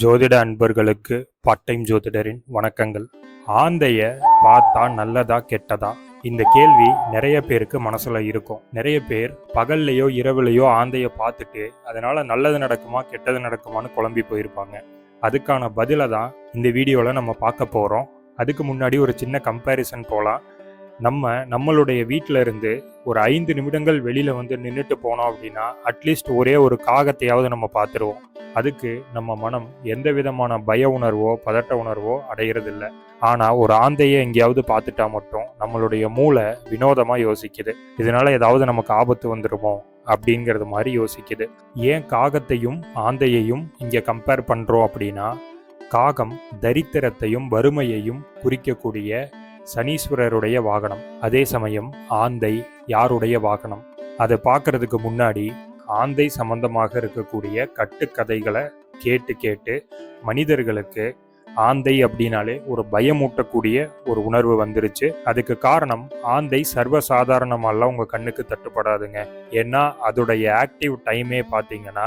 ஜோதிட அன்பர்களுக்கு part time ஜோதிடரின் வணக்கங்கள். ஆந்தைய பார்த்தா நல்லதா கெட்டதா? இந்த கேள்வி நிறைய பேருக்கு மனசுல இருக்கும். நிறைய பேர் பகல்லையோ இரவுலையோ ஆந்தைய பார்த்துட்டு அதனால நல்லது நடக்குமா கெட்டது நடக்குமான்னு குழம்பி போயிருப்பாங்க. அதுக்கான பதிலை தான் இந்த வீடியோவில் நம்ம பார்க்க போகிறோம் அதுக்கு முன்னாடி ஒரு சின்ன கம்பேரிசன் போகலாம் நம்ம நம்மளுடைய வீட்டில் இருந்து ஒரு ஐந்து நிமிடங்கள் வெளியில் வந்து நின்றுட்டு போனோம் அப்படின்னா அட்லீஸ்ட் ஒரே ஒரு காகத்தையாவது நம்ம பார்த்துருவோம். அதுக்கு நம்ம மனம் எந்த விதமான பய உணர்வோ பதட்ட உணர்வோ அடையிறதில்ல. ஆனால் ஒரு ஆந்தையை எங்கேயாவது பார்த்துட்டா மட்டும் நம்மளுடைய மூளை வினோதமாக யோசிக்குது. இதனால ஏதாவது நமக்கு ஆபத்து வந்துடுமோ அப்படிங்கிறது மாதிரி யோசிக்குது. ஏன் காகத்தையும் ஆந்தையையும் இங்கே கம்பேர் பண்ணுறோம் அப்படின்னா காகம் தரித்திரத்தையும் வறுமையையும் குறிக்கக்கூடிய சனீஸ்வரருடைய வாகனம். அதே சமயம் ஆந்தை யாருடைய வாகனம்? அதை பார்க்கறதுக்கு முன்னாடி ஆந்தை சம்பந்தமாக இருக்கக்கூடிய கட்டுக்கதைகளை கேட்டு கேட்டு மனிதர்களுக்கு ஆந்தை அப்படின்னாலே ஒரு பயமூட்டக்கூடிய ஒரு உணர்வு வந்துருச்சு. அதுக்கு காரணம் ஆந்தை சர்வசாதாரணமாலாம் உங்கள் கண்ணுக்கு தட்டுப்படாதுங்க. ஏன்னா அதோடைய ஆக்டிவ் டைமே பார்த்தீங்கன்னா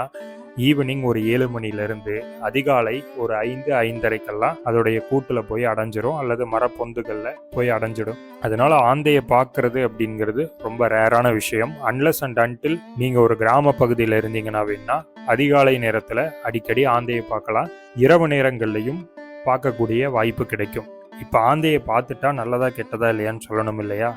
ஈவினிங் ஒரு ஏழு மணிலேருந்து அதிகாலை ஒரு ஐந்து ஐந்தரைக்கெல்லாம் அதோடைய கூட்டில் போய் அடைஞ்சிரும் அல்லது மரப்பொந்துகளில் போய் அடைஞ்சிடும். அதனால் ஆந்தையை பார்க்கறது அப்படிங்கிறது ரொம்ப ரேரான விஷயம். அன்லஸ் அண்ட் அன்டில் நீங்கள் ஒரு கிராம பகுதியில் இருந்தீங்கன்னா வேணா அதிகாலை நேரத்தில் அடிக்கடி ஆந்தையை பார்க்கலாம். இரவு நேரங்கள்லையும் பார்க்கக்கூடிய வாய்ப்பு கிடைக்கும். இப்போ ஆந்தையை பார்த்துட்டா நல்லதா கெட்டதா இல்லையான்னு சொல்லணும் இல்லையா?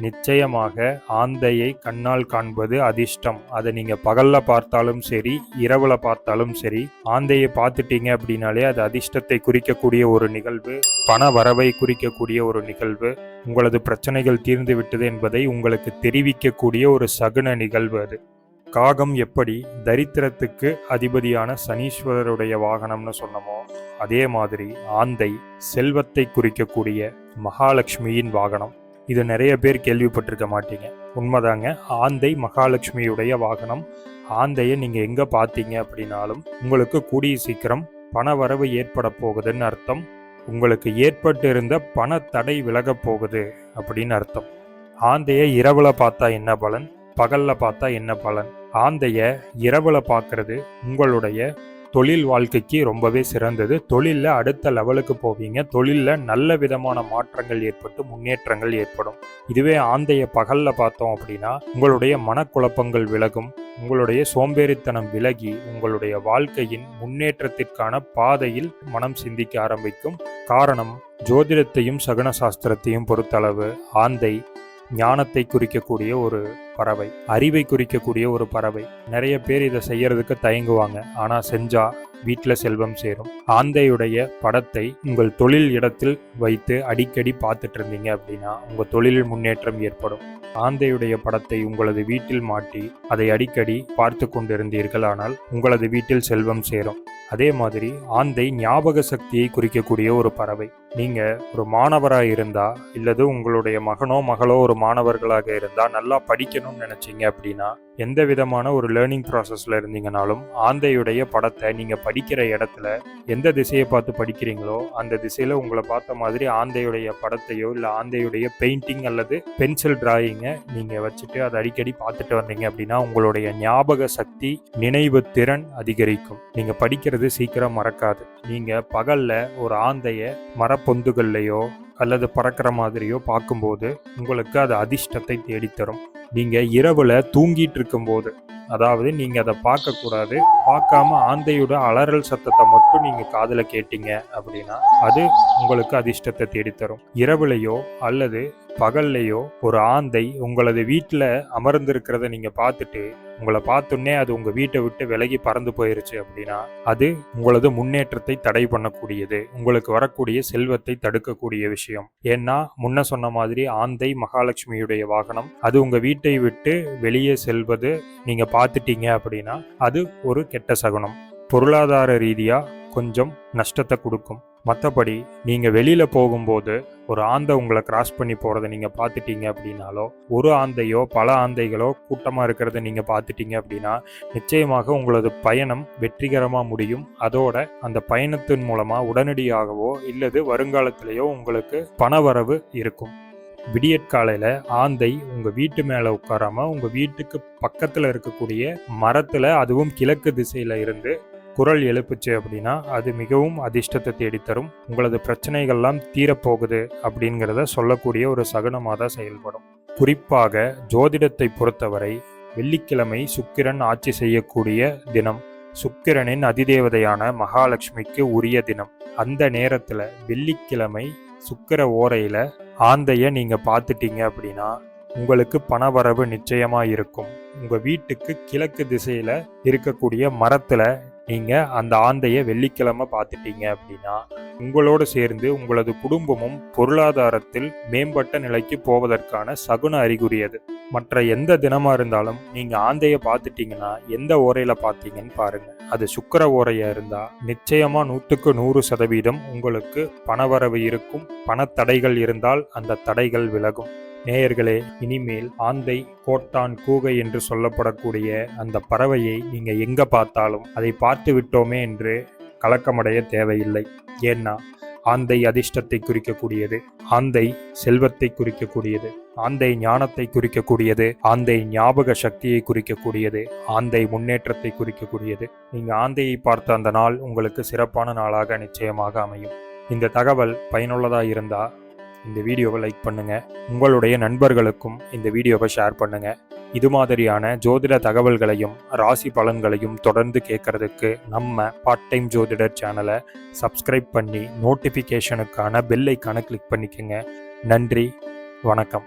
நிச்சயமாக ஆந்தையை கண்ணால் காண்பது அதிர்ஷ்டம். அதை நீங்கள் பகலில் பார்த்தாலும் சரி இரவில் பார்த்தாலும் சரி ஆந்தையை பார்த்துட்டீங்க அப்படின்னாலே அது அதிர்ஷ்டத்தை குறிக்கக்கூடிய ஒரு நிகழ்வு பண வரவை குறிக்கக்கூடிய ஒரு நிகழ்வு உங்களது பிரச்சனைகள் தீர்ந்து விட்டது என்பதை உங்களுக்கு தெரிவிக்கக்கூடிய ஒரு சகுன நிகழ்வு அது. காகம் எப்படி தரித்திரத்துக்கு அதிபதியான சனீஸ்வரருடைய வாகனம்னு சொன்னமோ அதே மாதிரி ஆந்தை செல்வத்தை குறிக்கக்கூடிய மகாலட்சுமியின் வாகனம். இது நிறைய பேர் கேள்விப்பட்டிருக்க மாட்டீங்க. உண்மைதாங்க ஆந்தை மகாலட்சுமியுடைய வாகனம். ஆந்தையை நீங்கள் எங்கே பார்த்தீங்க அப்படின்னாலும் உங்களுக்கு கூடிய சீக்கிரம் பண வரவு ஏற்பட போகுதுன்னு அர்த்தம். உங்களுக்கு ஏற்பட்டு இருந்த பண தடை விலகப் போகுது அப்படின்னு அர்த்தம். ஆந்தையை இரவில் பார்த்தா என்ன பலன்? பகலில் பார்த்தா என்ன பலன்? ஆந்தைய இரவில் பார்க்கறது உங்களுடைய தொழில் வாழ்க்கைக்கு ரொம்பவே சிறந்தது. தொழிலில் அடுத்த லெவலுக்கு போவீங்க. தொழிலில் நல்ல விதமான மாற்றங்கள் ஏற்பட்டு முன்னேற்றங்கள் ஏற்படும். இதுவே ஆந்தைய பகலில் பார்த்தோம் அப்படின்னா உங்களுடைய மனக்குழப்பங்கள் விலகும். உங்களுடைய சோம்பேறித்தனம் விலகி உங்களுடைய வாழ்க்கையின் முன்னேற்றத்திற்கான பாதையில் மனம் சிந்திக்க ஆரம்பிக்கும். காரணம் ஜோதிடத்தையும் சகுன சாஸ்திரத்தையும் பொறுத்தளவு ஆந்தை ஞானத்தை குறிக்கக்கூடிய ஒரு பறவை. அறிவை குறிக்கக்கூடிய ஒரு பறவை. நிறைய பேர் இதை செய்யறதுக்கு தயங்குவாங்க. ஆனா செஞ்சா வீட்டில் செல்வம் சேரும். ஆந்தையுடைய படத்தை உங்கள் தொழில் இடத்தில் வைத்து அடிக்கடி பார்த்துட்டு இருந்தீங்க அப்படின்னா உங்கள் தொழிலில் முன்னேற்றம் ஏற்படும். ஆந்தையுடைய படத்தை உங்களது வீட்டில் மாட்டி அதை அடிக்கடி பார்த்து கொண்டிருந்தீர்கள் ஆனால் உங்களது வீட்டில் செல்வம் சேரும். அதே மாதிரி ஆந்தை ஞாபக சக்தியை குறிக்கக்கூடிய ஒரு பறவை. நீங்க ஒரு மாணவராக இருந்தா இல்லது உங்களுடைய மகனோ மகளோ ஒரு மாணவர்களாக இருந்தா நல்லா படிக்க படிக்கணும்னு நினச்சிங்க அப்படின்னா எந்த விதமான ஒரு லேர்னிங் ப்ராசஸில் இருந்தீங்கனாலும் ஆந்தையுடைய படத்தை நீங்கள் படிக்கிற இடத்துல எந்த திசையை பார்த்து படிக்கிறீங்களோ அந்த திசையில் உங்களை பார்த்த மாதிரி ஆந்தையுடைய படத்தையோ இல்லை ஆந்தையுடைய பெயிண்டிங் அல்லது பென்சில் டிராயிங்கை நீங்கள் வச்சுட்டு அதை அடிக்கடி பார்த்துட்டு வந்தீங்க அப்படின்னா உங்களுடைய ஞாபக சக்தி நினைவு திறன் அதிகரிக்கும். நீங்கள் படிக்கிறது சீக்கிரம் மறக்காது. நீங்கள் பகலில் ஒரு ஆந்தையை மரப்பொந்துகள்லையோ அல்லது பறக்கிற மாதிரியோ பார்க்கும்போது உங்களுக்கு அது அதிர்ஷ்டத்தை தேடித்தரும். நீங்கள் இரவில் தூங்கிட்டு இருக்கும்போது அதாவது நீங்கள் அதை பார்க்கக்கூடாது. பார்க்காம ஆந்தையோட அலறல் சத்தத்தை மட்டும் நீங்க காதில் கேட்டீங்க அப்படின்னா அது உங்களுக்கு அதிர்ஷ்டத்தை தேடித்தரும். இரவுலையோ அல்லது பகல்லையோ ஒரு ஆந்தை உங்களது வீட்டில் அமர்ந்திருக்கிறத நீங்க பார்த்துட்டு உங்களை பார்த்தோன்னே அது உங்க வீட்டை விட்டு விலகி பறந்து போயிருச்சு அப்படின்னா அது உங்களது முன்னேற்றத்தை தடை பண்ணக்கூடியது. உங்களுக்கு வரக்கூடிய செல்வத்தை தடுக்கக்கூடிய விஷயம். ஏன்னா முன்ன சொன்ன மாதிரி ஆந்தை மகாலட்சுமியுடைய வாகனம் அது உங்க வீட்டை விட்டு வெளியே செல்வது நீங்க பார்த்துட்டீங்க அப்படின்னா அது ஒரு கெட்ட சகுனம். பொருளாதார ரீதியாக கொஞ்சம் நஷ்டத்தை கொடுக்கும். மற்றபடி நீங்கள் வெளியில் போகும்போது ஒரு ஆந்தை உங்களை கிராஸ் பண்ணி போகிறத நீங்கள் பார்த்துட்டீங்க அப்படின்னாலோ ஒரு ஆந்தையோ பல ஆந்தைகளோ கூட்டமாக இருக்கிறத நீங்கள் பார்த்துட்டீங்க அப்படின்னா நிச்சயமாக உங்களது பயணம் வெற்றிகரமாக முடியும். அதோட அந்த பயணத்தின் மூலமாக உடனடியாகவோ இல்லது வருங்காலத்திலேயோ உங்களுக்கு பணவரவு இருக்கும். விடியற்காலையில் ஆந்தை உங்கள் வீட்டு மேலே உட்காராம உங்கள் வீட்டுக்கு பக்கத்தில் இருக்கக்கூடிய மரத்தில் அதுவும் கிழக்கு திசையில் இருந்து குரல் எழுப்புச்சு அப்படின்னா அது மிகவும் அதிர்ஷ்டத்தை தேடித்தரும். உங்களது பிரச்சனைகள்லாம் தீரப்போகுது அப்படிங்கிறத சொல்லக்கூடிய ஒரு சகுனமாக தான் செயல்படும். குறிப்பாக ஜோதிடத்தை பொறுத்தவரை வெள்ளிக்கிழமை சுக்கிரன் ஆட்சி செய்யக்கூடிய தினம். சுக்கிரனின் அதிதேவதையான மகாலட்சுமிக்கு உரிய தினம். அந்த நேரத்தில் வெள்ளிக்கிழமை சுக்கிர ஓரையில் ஆந்தையை நீங்கள் பார்த்துட்டீங்க அப்படின்னா உங்களுக்கு பணவரவு நிச்சயமாக இருக்கும். உங்கள் வீட்டுக்கு கிழக்கு திசையில் இருக்கக்கூடிய மரத்தில் நீங்கள் அந்த ஆந்தையை வெள்ளிக்கிழமை பார்த்துட்டீங்க அப்படின்னா உங்களோடு சேர்ந்து உங்களது குடும்பமும் பொருளாதாரத்தில் மேம்பட்ட நிலைக்கு போவதற்கான சகுன அறிகுறி அது. மற்ற எந்த தினமாக இருந்தாலும் நீங்கள் ஆந்தையை பார்த்துட்டீங்கன்னா எந்த ஓரையில் பார்த்தீங்கன்னு பாருங்கள் அது சுக்கர ஓரையாக இருந்தால் நிச்சயமாக நூற்றுக்கு நூறு சதவீதம் உங்களுக்கு பணவரவு இருக்கும் பணத்தடைகள் இருந்தால் அந்த தடைகள் விலகும். நேயர்களே இனிமேல் ஆந்தை கோட்டான் கூகை என்று சொல்லப்படக்கூடிய அந்த பறவையை நீங்கள் எங்கே பார்த்தாலும் அதை பார்த்து விட்டோமே என்று கலக்கமடைய தேவையில்லை. ஏன்னா ஆந்தை அதிர்ஷ்டத்தை குறிக்கக்கூடியது ஆந்தை செல்வத்தை குறிக்கக்கூடியது ஆந்தை ஞானத்தை குறிக்கக்கூடியது ஆந்தை ஞாபக சக்தியை குறிக்கக்கூடியது ஆந்தை முன்னேற்றத்தை குறிக்கக்கூடியது. நீங்கள் ஆந்தையை பார்த்த அந்த நாள் உங்களுக்கு சிறப்பான நாளாக நிச்சயமாக அமையும். இந்த தகவல் பயனுள்ளதாக இருந்தால் இந்த வீடியோவை லைக் பண்ணுங்கள் உங்களுடைய நண்பர்களுக்கும் இந்த வீடியோவை ஷேர் பண்ணுங்கள் இது மாதிரியான ஜோதிட தகவல்களையும் ராசி பலன்களையும் தொடர்ந்து கேட்கறதுக்கு நம்ம பார்ட் டைம் ஜோதிடர் சேனலை சப்ஸ்கிரைப் பண்ணி நோட்டிஃபிகேஷனுக்கான பெல் ஐக்கானை கிளிக் பண்ணிக்கோங்க. நன்றி வணக்கம்.